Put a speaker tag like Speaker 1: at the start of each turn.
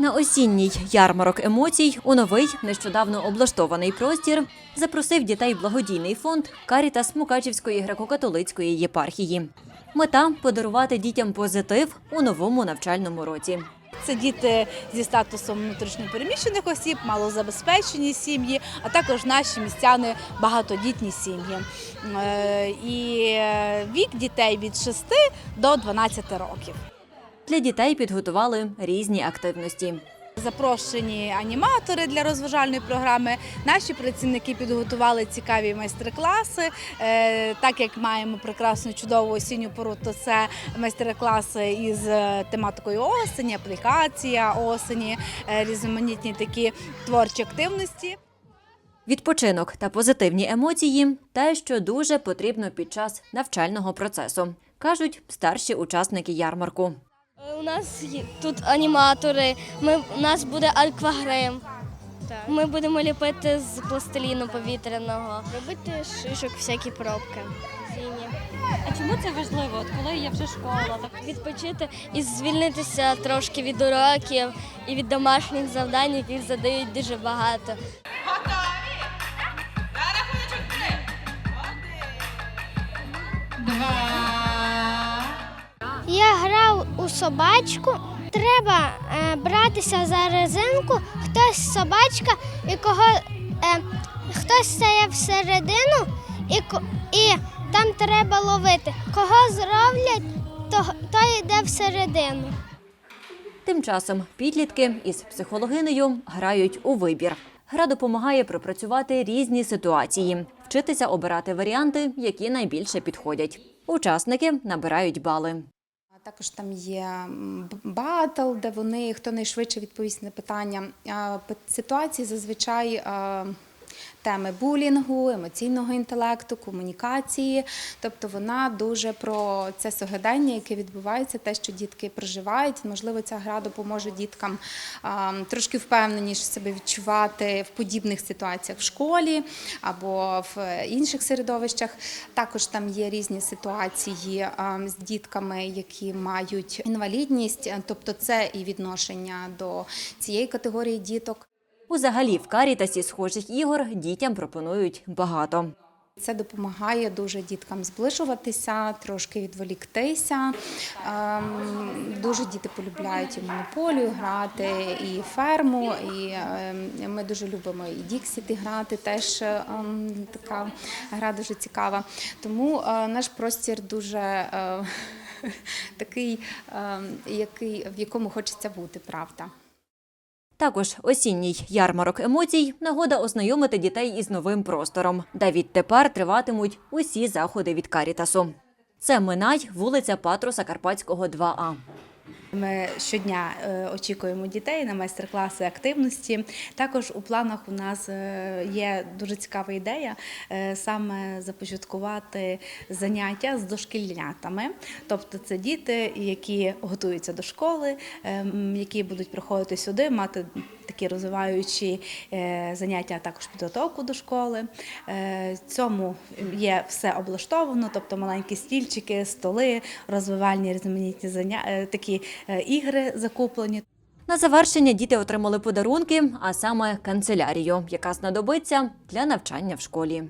Speaker 1: На осінній ярмарок емоцій у новий нещодавно облаштований простір запросив дітей благодійний фонд Карітас Мукачівської греко-католицької єпархії. Мета подарувати дітям позитив у новому навчальному році.
Speaker 2: Це діти зі статусом внутрішньопереміщених осіб, малозабезпечені сім'ї, а також наші містяни багатодітні сім'ї. Е, І е, вік дітей від 6 до 12 років.
Speaker 1: Для дітей підготували різні активності.
Speaker 2: Запрошені аніматори для розважальної програми. Наші працівники підготували цікаві майстер-класи. Е, Так як маємо прекрасну чудову осінню пору, то це майстер-класи із е, тематикою осені, аплікація осені, е, різноманітні такі творчі активності.
Speaker 1: Відпочинок та позитивні емоції те, що дуже потрібно під час навчального процесу, кажуть старші учасники ярмарку.
Speaker 3: Е, У нас є тут аніматори, ми, у нас буде аквагрим. Ми будемо ліпити з пластиліну повітряного. Робити шишок, всякі пробки. Зімні.
Speaker 4: А чому це важливо? От коли є вже школа, так
Speaker 3: Відпочити і звільнитися трошки від уроків і від домашніх завдань, яких задають дуже багато.
Speaker 5: Я грав у собачку. Треба е, братися за резинку. Хтось собачка, і кого е, хтось стає всередину, і, і там треба ловити. Кого зроблять, то, той йде всередину.
Speaker 1: Тим часом підлітки із психологинею грають у вибір. Гра допомагає пропрацювати різні ситуації, вчитися обирати варіанти, які найбільше підходять. Учасники набирають бали.
Speaker 6: Також там є батл, де вони хто найшвидше відповість на питання. Пи- Ситуації зазвичай теми булінгу, емоційного інтелекту, комунікації. Тобто вона дуже про це сьогодення, яке відбувається, те, що дітки проживають. Можливо, ця гра допоможе діткам трошки впевненіше себе відчувати в подібних ситуаціях в школі або в інших середовищах. Також там є різні ситуації з дітками, які мають інвалідність, тобто це і відношення до цієї категорії діток.
Speaker 1: Узагалі в карітасі схожих ігор дітям пропонують багато.
Speaker 6: Це допомагає дуже діткам зближуватися, трошки відволіктися. Ем, Дуже діти полюбляють і монополію грати, і ферму. І ем, ми дуже любимо і Діксіти грати. Теж ем, така гра дуже цікава. Тому е, наш простір дуже е, такий, в якому хочеться бути, правда.
Speaker 1: Також осінній ярмарок емоцій нагода ознайомити дітей із новим простором, де відтепер триватимуть усі заходи від Карітасу. Це Минай, вулиця Патруса Карпатського 2А.
Speaker 2: Ми щодня е, очікуємо дітей на майстер-класи активності. Також у планах у нас е, є дуже цікава ідея е, саме започаткувати заняття з дошкільнятами. Тобто це діти, які готуються до школи, які будуть приходити сюди, мати такі розвиваючі заняття, також підготовку до школи. Цьому є все облаштовано, тобто маленькі стільчики, столи, розвивальні різноманітні заня... е, такі ігри закуплені.
Speaker 1: На завершення діти отримали подарунки, а саме канцелярію, яка знадобиться для навчання в школі.